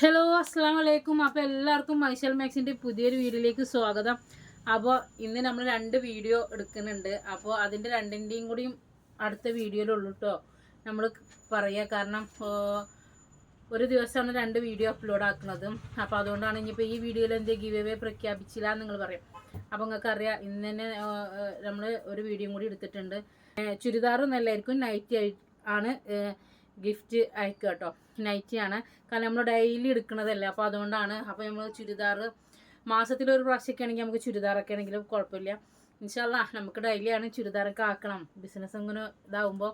Hello അസ്സാം വലൈക്കും അപ്പോൾ എല്ലാവർക്കും മൈഷൽ മാക്സിന്റെ പുതിയൊരു വീഡിയോയിലേക്ക് സ്വാഗതം. അപ്പോൾ ഇന്ന് നമ്മൾ രണ്ട് വീഡിയോ എടുക്കുന്നുണ്ട്. അപ്പോൾ അതിന്റെ രണ്ടിന്റെയും കൂടിയും അടുത്ത വീഡിയോയിലുള്ളൂ കേട്ടോ നമ്മൾ പറയുക കാരണം ഒരു ദിവസമാണ് രണ്ട് വീഡിയോ അപ്ലോഡ് ആക്കുന്നത്. അപ്പോൾ അതുകൊണ്ടാണ് ഇനിയിപ്പോൾ ഈ വീഡിയോയിൽ എന്ത് ഗീവ് അവേ പ്രഖ്യാപിച്ചില്ല എന്ന് നിങ്ങൾ പറയും. അപ്പോൾ നിങ്ങൾക്ക് അറിയാം ഇന്ന് തന്നെ നമ്മൾ ഒരു വീഡിയോയും കൂടി എടുത്തിട്ടുണ്ട്. ചുരിദാറും നല്ലതായിരിക്കും നൈറ്റ് ആണ്. ഗിഫ്റ്റ് അയക്കുക കേട്ടോ. നൈറ്റി ആണ് കാരണം നമ്മൾ ഡെയിലി എടുക്കുന്നതല്ലേ. അപ്പോൾ അതുകൊണ്ടാണ് അപ്പോൾ നമ്മൾ ചുരിദാർ മാസത്തിലൊരു പ്രാവശ്യമൊക്കെ ആണെങ്കിൽ നമുക്ക് ചുരിദാറൊക്കെ ആണെങ്കിലും കുഴപ്പമില്ല. ഇൻഷാല്ല നമുക്ക് ഡെയിലിയാണ് ചുരിദാറൊക്കെ ആക്കണം. ബിസിനസ് അങ്ങനെ ഇതാവുമ്പോൾ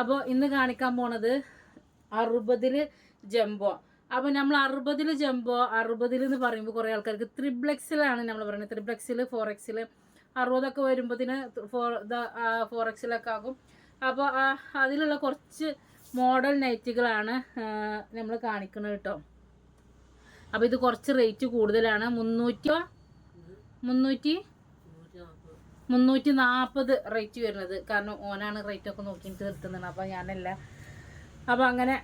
അപ്പോൾ ഇന്ന് കാണിക്കാൻ പോണത് അറുപതിൽ ജംബോ. അപ്പോൾ നമ്മൾ അറുപതിൽ ജംബോ അറുപതിൽ എന്ന് പറയുമ്പോൾ കുറേ ആൾക്കാർക്ക് ത്രിബ്ലെക്സിലാണ് നമ്മൾ പറയുന്നത്. ത്രിബ്ലെക്സിൽ ഫോർ എക്സിൽ അറുപതൊക്കെ വരുമ്പോഴത്തേന് ഫോർ ഫോർ എക്സിലൊക്കെ ആകും. അപ്പോൾ അതിലുള്ള കുറച്ച് മോഡൽ നൈറ്റുകളാണ് നമ്മൾ കാണിക്കുന്നത് കേട്ടോ. അപ്പോൾ ഇത് കുറച്ച് റേറ്റ് കൂടുതലാണ്. മുന്നൂറ്റി മുന്നൂറ്റി മുന്നൂറ്റി നാൽപ്പത് റേറ്റ് വരുന്നത്. കാരണം ഓനാണ് റേറ്റ് ഒക്കെ നോക്കിയിട്ട് നിർത്തുന്നത്. അപ്പോൾ ഞാനല്ല. അപ്പോൾ അങ്ങനെ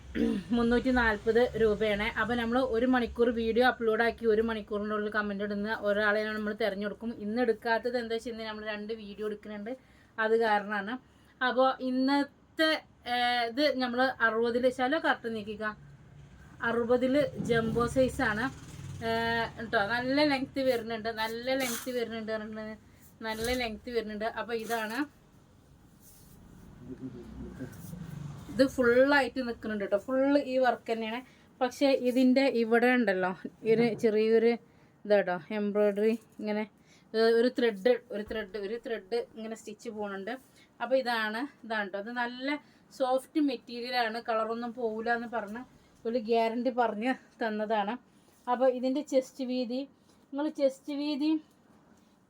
മുന്നൂറ്റി നാൽപ്പത് രൂപയാണ്. അപ്പോൾ നമ്മൾ ഒരു മണിക്കൂർ വീഡിയോ അപ്ലോഡ് ആക്കി ഒരു മണിക്കൂറിനുള്ളിൽ കമന്റ് ഇടുന്ന ഒരാളെ നമ്മൾ തിരഞ്ഞെടുക്കും. ഇന്ന് എടുക്കാത്തത് എന്താ വെച്ചാൽ നമ്മൾ രണ്ട് വീഡിയോ എടുക്കുന്നുണ്ട്. അത് കാരണമാണ്. അപ്പോൾ ഇന്നത്തെ ഇത് നമ്മൾ അറുപതിൽ ശലോ കറക്റ്റ് നീക്കിക്ക. അറുപതിൽ ജംബോ സൈസാണ് കേട്ടോ നല്ല ലെങ്ത്ത് വരുന്നുണ്ട്. നല്ല ലെങ്ത്ത് വരുന്നുണ്ട് നല്ല ലെങ്ത്ത് വരുന്നുണ്ട്. അപ്പോൾ ഇതാണ്. ഇത് ഫുള്ളായിട്ട് നിൽക്കുന്നുണ്ട് കേട്ടോ ഫുള്ള് ഈ വർക്ക് തന്നെയാണ്. പക്ഷേ ഇതിന്റെ ഇവിടെ ഉണ്ടല്ലോ. ഒരു ചെറിയൊരു ഇതാട്ടോ എംബ്രോയ്ഡറി ഇങ്ങനെ ഒരു ത്രെഡ് ഒരു ത്രെഡ് ഒരു ത്രെഡ് ഇങ്ങനെ സ്റ്റിച്ച് പോകുന്നുണ്ട് അപ്പോൾ ഇതാണ് ഇതാണ് കേട്ടോ അത് നല്ല സോഫ്റ്റ് മെറ്റീരിയലാണ് കളറൊന്നും പോകില്ല എന്ന് പറഞ്ഞ് ഒരു ഗ്യാരണ്ടി പറഞ്ഞ് തന്നതാണ്. അപ്പോൾ ഇതിന്റെ ചെസ്റ്റ് വീതി നിങ്ങൾ ചെസ്റ്റ് വീതി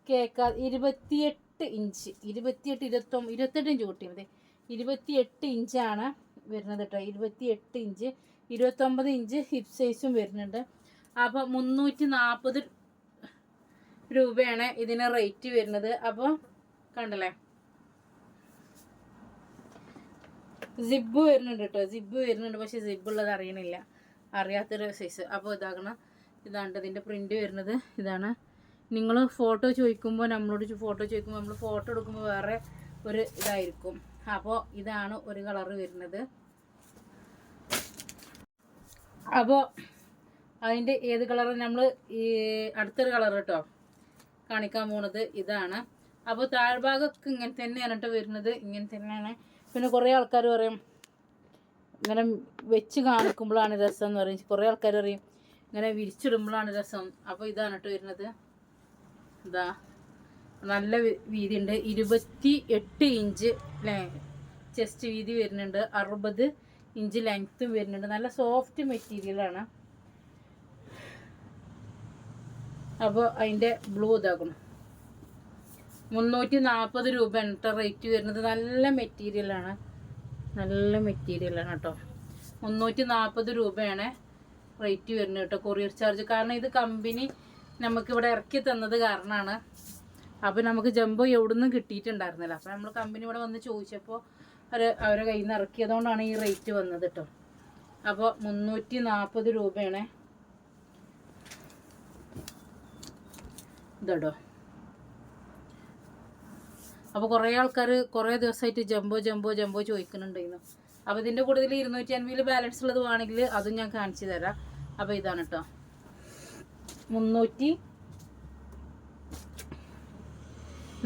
കേൾക്കാതെ ഇരുപത്തിയെട്ട് ഇഞ്ച് ഇരുപത്തിയെട്ട് ഇരുപത്തൊമ്പത് ഇരുപത്തെട്ട് ഇഞ്ച് കൂട്ടി മതി. ഇരുപത്തിയെട്ട് ഇഞ്ചാണ് വരുന്നത് കേട്ടോ ഇരുപത്തിയെട്ട് ഇഞ്ച് ഇരുപത്തൊമ്പത് ഇഞ്ച് ഹിപ് സൈസും വരുന്നുണ്ട്. അപ്പോൾ മുന്നൂറ്റി നാൽപ്പത് രൂപയാണ് ഇതിന് റേറ്റ് വരുന്നത്. അപ്പോൾ കണ്ടല്ലേ? സിബ് വരുന്നുണ്ട് കേട്ടോ. സിബ് വരുന്നുണ്ട് പക്ഷേ സിബ് ഉള്ളത് അറിയണില്ല. അറിയാത്തൊരു സൈസ് അപ്പോൾ ഇതാകണം. ഇതാണ് ഇതിന്റെ പ്രിന്റ് വരുന്നത്. ഇതാണ്. നിങ്ങൾ ഫോട്ടോ ചോദിക്കുമ്പോൾ നമ്മളോട് ഫോട്ടോ ചോദിക്കുമ്പോൾ നമ്മൾ ഫോട്ടോ എടുക്കുമ്പോൾ വേറെ ഒരു ഇതായിരിക്കും. അപ്പോൾ ഇതാണ് ഒരു കളറ് വരുന്നത്. അപ്പോൾ അതിന്റെ ഏത് കളറ് നമ്മൾ ഈ അടുത്തൊരു കളർ കേട്ടോ. കാണിക്കാൻ പോണത് ഇതാണ്. അപ്പോൾ താഴ്ഭാഗമൊക്കെ ഇങ്ങനെ തന്നെയാണ് കേട്ടോ വരുന്നത്. ഇങ്ങനെ തന്നെയാണ് പിന്നെ കുറേ ആൾക്കാർ പറയും ഇങ്ങനെ വെച്ച് കാണിക്കുമ്പോഴാണ് രസം എന്ന് പറയും. കുറേ ആൾക്കാർ പറയും ഇങ്ങനെ വിരിച്ചിടുമ്പോഴാണ് രസം. അപ്പോൾ ഇതാണ് കേട്ടോ വരുന്നത്. ഇതാ നല്ല വീതി വീതിയുണ്ട്. ഇരുപത്തി എട്ട് ഇഞ്ച് ചെസ്റ്റ് വീതി വരുന്നുണ്ട്. അറുപത് ഇഞ്ച് ലെങ്ത്തും വരുന്നുണ്ട്. നല്ല സോഫ്റ്റ് മെറ്റീരിയലാണ് അപ്പോൾ അതിന്റെ ബ്ലൂ ഇതാക്കണം മുന്നൂറ്റി നാൽപ്പത് രൂപയാണ് കേട്ടോ റേറ്റ് വരുന്നത്. നല്ല മെറ്റീരിയലാണ് നല്ല മെറ്റീരിയലാണ് കേട്ടോ മുന്നൂറ്റി നാൽപ്പത് രൂപയാണ് റേറ്റ് വരുന്നത് കേട്ടോ കൊറിയർ ചാർജ് കാരണം ഇത് കമ്പനി നമുക്കിവിടെ ഇറക്കി തന്നത് കാരണമാണ്. അപ്പോൾ നമുക്ക് ജംബോ എവിടുന്നും കിട്ടിയിട്ടുണ്ടായിരുന്നില്ല. അപ്പോൾ നമ്മൾ കമ്പനി ഇവിടെ വന്ന് ചോദിച്ചപ്പോൾ അവർ അവരെ കയ്യിൽ നിന്ന് ഇറക്കിയതുകൊണ്ടാണ് ഈ റേറ്റ് വന്നത് കേട്ടോ അപ്പോൾ മുന്നൂറ്റി നാൽപ്പത് രൂപയാണ്. ഇതോ അപ്പോൾ കുറേ ആൾക്കാർ കുറേ ദിവസമായിട്ട് ജംബോ ജംബോ ജംബോ ചോദിക്കുന്നുണ്ടായിരുന്നു. അപ്പോൾ ഇതിന്റെ കൂടുതൽ ഇരുന്നൂറ്റി അൻപതിൽ ബാലൻസ് ഉള്ളത് വേണമെങ്കിൽ അതും ഞാൻ കാണിച്ചു തരാം. അപ്പോൾ ഇതാണ് കേട്ടോ മുന്നൂറ്റി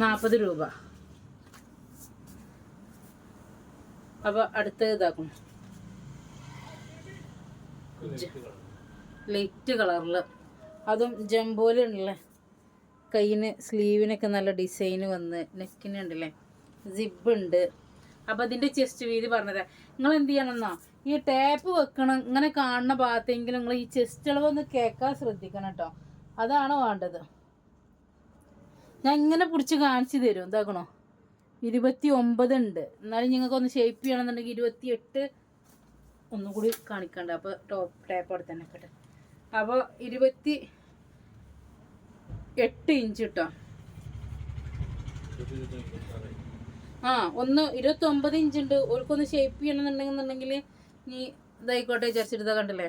നാൽപ്പത് രൂപ. അപ്പോൾ അടുത്ത ഇതാക്കും. ലൈറ്റ് കളറിൽ അതും ജംബോയിലുള്ള കയ്യിന് സ്ലീവിനൊക്കെ നല്ല ഡിസൈൻ വന്ന് നെക്കിന് നെക്കിനുണ്ടല്ലേ സിബ് ഉണ്ട്. അപ്പോൾ അതിന്റെ ചെസ്റ്റ് വീതി പറഞ്ഞുതരാം നിങ്ങൾ എന്ത് ചെയ്യണമെന്നോ ഈ ടേപ്പ് വെക്കണം ഇങ്ങനെ കാണുന്ന ഭാഗത്തെങ്കിലും നിങ്ങൾ ഈ ചെസ്റ്റ് അളവൊന്ന് കേൾക്കാൻ ശ്രദ്ധിക്കണം കേട്ടോ അതാണ് വേണ്ടത്. ഞാൻ ഇങ്ങനെ പിടിച്ച് കാണിച്ചു തരും. എന്താക്കണോ ഇരുപത്തി ഒമ്പത് ഉണ്ട്. എന്നാലും നിങ്ങൾക്കൊന്ന് ഷേപ്പ് ചെയ്യണമെന്നുണ്ടെങ്കിൽ ഇരുപത്തി എട്ട് ഒന്നുകൂടി കാണിക്കണ്ട. അപ്പോൾ ടോപ്പ് ടേപ്പ് അവിടെ തന്നെ അപ്പോൾ ഇരുപത്തി എട്ട് ഇഞ്ച് കേട്ടോ ആ ഒന്ന് ഇരുപത്തി ഒമ്പത് ഇഞ്ച് ഉണ്ട്. ഓർക്കൊന്ന് ഷേപ്പ് ചെയ്യണമെന്നുണ്ടെന്നുണ്ടെങ്കിൽ നീ ഇതായിക്കോട്ടെ വിചാരിച്ചിട്ട് കണ്ടില്ലേ?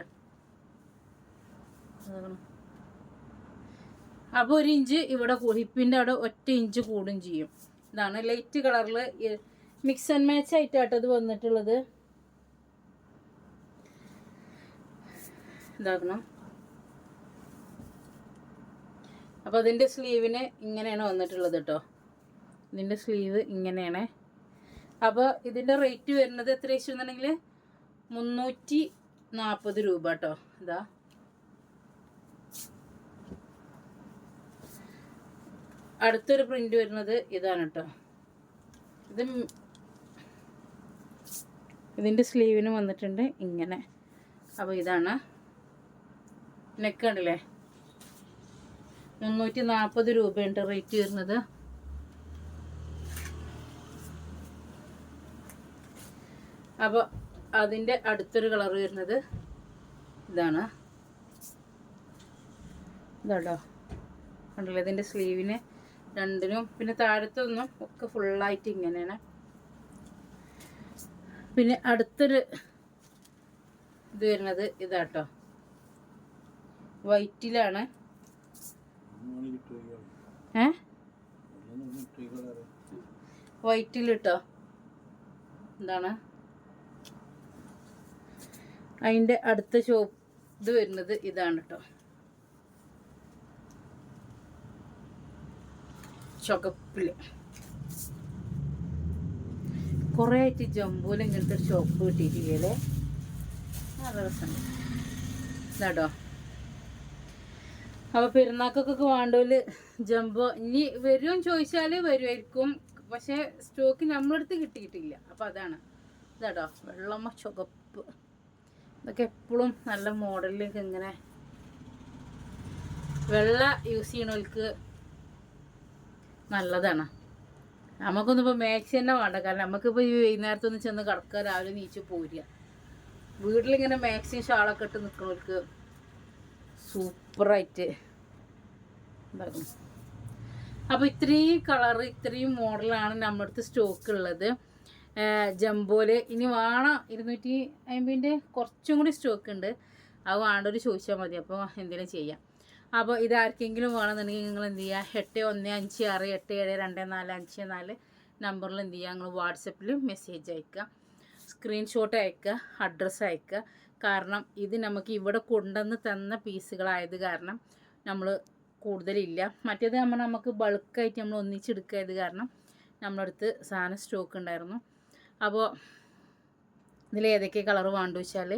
അപ്പോൾ ഒരു ഇഞ്ച് ഇവിടെ ഹിപ്പിന്റെ അവിടെ ഒറ്റ ഇഞ്ച് കൂടും ചെയ്യും. ഇതാണ് ലൈറ്റ് കളറിൽ മിക്സ് ആൻഡ് മാച്ച് ആയിട്ടാട്ടോ ഇത് വന്നിട്ടുള്ളത്. ഇതാക്കണം. അപ്പോൾ അതിന്റെ സ്ലീവിന് ഇങ്ങനെയാണ് വന്നിട്ടുള്ളത് കേട്ടോ ഇതിന്റെ സ്ലീവ് ഇങ്ങനെയാണ്. അപ്പോൾ ഇതിന്റെ റേറ്റ് വരുന്നത് എത്ര വെച്ചിട്ടുണ്ടെങ്കിൽ മുന്നൂറ്റി നാൽപ്പത് രൂപ കേട്ടോ ഇതാ. അടുത്തൊരു പ്രിന്റ് വരുന്നത് ഇതാണ് കേട്ടോ ഇത് ഇതിന്റെ സ്ലീവിന് വന്നിട്ടുണ്ട് ഇങ്ങനെ. അപ്പോൾ ഇതാണ്. നെക്ക് കണ്ടില്ലേ? മുന്നൂറ്റി നാൽപ്പത് രൂപയുണ്ട് റേറ്റ് വരുന്നത്. അപ്പോൾ അതിന്റെ അടുത്തൊരു കളർ വരുന്നത് ഇതാണ്. ഇതാട്ടോ. കണ്ടില്ലേ? ഇതിന്റെ സ്ലീവിന് രണ്ടിനും പിന്നെ താഴത്തൊന്നും ഒക്കെ ഫുള്ളായിട്ട് ഇങ്ങനെയാണ്. പിന്നെ അടുത്തൊരു ഇത് വരുന്നത് ഇതാട്ടോ. വൈറ്റിലാണ് ഏ? കേട്ടോ എന്താണ്? അതിന്റെ അടുത്ത ഷോപ്പ് ഇത് വരുന്നത് ഇതാണ് കേട്ടോ ചുകപ്പിൽ കുറേ ആയിട്ട് ജമ്പൂലിങ്ങനത്തെ ഇങ്ങനത്തെ ഒരു ഷോപ്പ് കിട്ടിയിട്ടില്ലേ? നല്ല രസമുണ്ട് ഇതാട്ടോ അപ്പോൾ പെരുന്നാക്കൊക്കെ വേണ്ടോൽ ജംബോ ഇനി വരും ചോദിച്ചാൽ വരുമായിരിക്കും പക്ഷേ സ്റ്റോക്ക് നമ്മളടുത്ത് കിട്ടിയിട്ടില്ല. അപ്പോൾ അതാണ്. ഇതാട്ടോ. വെള്ളമ്മ ചുവപ്പ്. ഇതൊക്കെ എപ്പോഴും നല്ല മോഡലിലേക്ക് ഇങ്ങനെ വെള്ള യൂസ് ചെയ്യണവർക്ക് നല്ലതാണ്. നമുക്കൊന്നും ഇപ്പോൾ മാക്സി തന്നെ വേണ്ട. കാരണം നമുക്കിപ്പോൾ ഈ വൈകുന്നേരത്തൊന്ന് ചെന്ന് കിടക്കുക രാവിലെ നീച്ച് പോരുക വീട്ടിലിങ്ങനെ മാക്സിയും ഷാളൊക്കെ ഇട്ട് നിൽക്കുന്നവർക്ക് സൂപ്പറായിട്ട്. ഉണ്ടാക്കും അപ്പോൾ ഇത്രയും കളർ ഇത്രയും മോഡലാണ് നമ്മുടെ അടുത്ത് സ്റ്റോക്ക് ഉള്ളത്. ജംബോൽ. ഇനി വേണം? ഇരുന്നൂറ്റി അമ്പതിന്റെ കുറച്ചും കൂടി സ്റ്റോക്ക് ഉണ്ട്. അത് വേണ്ടൊരു ചോദിച്ചാൽ മതി. അപ്പോൾ എന്തെങ്കിലും ചെയ്യാം. അപ്പോൾ ഇത് ആർക്കെങ്കിലും വേണമെന്നുണ്ടെങ്കിൽ നിങ്ങൾ എന്ത് ചെയ്യുക എട്ട് ഒന്ന് അഞ്ച് ആറ് എട്ട് ഏഴ് രണ്ട് നാല് അഞ്ച് നാല് നമ്പറിൽ എന്ത് ചെയ്യുക നിങ്ങൾ വാട്സപ്പിൽ മെസ്സേജ് അയക്കുക സ്ക്രീൻഷോട്ട് അയക്കുക അഡ്രസ്സ് അയക്കുക കാരണം ഇത് നമുക്ക് ഇവിടെ കൊണ്ടുവന്ന് തന്ന പീസുകളായത് കാരണം നമ്മൾ കൂടുതലില്ല. മറ്റേത് നമ്മൾ നമുക്ക് ബൾക്കായിട്ട് നമ്മൾ ഒന്നിച്ചെടുക്കായത് കാരണം നമ്മളടുത്ത് സാധനം സ്റ്റോക്ക് ഉണ്ടായിരുന്നു. അപ്പോൾ ഇതിൽ ഏതൊക്കെ കളർ വേണ്ടു വെച്ചാൽ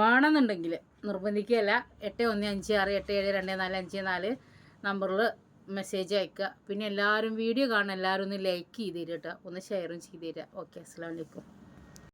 വേണമെന്നുണ്ടെങ്കിൽ നിർബന്ധിക്കുകയല്ല. എട്ട് ഒന്ന് അഞ്ച് ആറ് എട്ട് ഏഴ് രണ്ട് നാല് അഞ്ച് നാല് നമ്പറിൽ മെസ്സേജ് അയക്കുക പിന്നെ എല്ലാവരും വീഡിയോ കാണുന്ന എല്ലാവരും ഒന്ന് ലൈക്ക് ചെയ്ത് തരിക കേട്ടോ. ഒന്ന് ഷെയറും ചെയ്ത് തരിക. ഓക്കെ അസ്സാം വലൈക്കും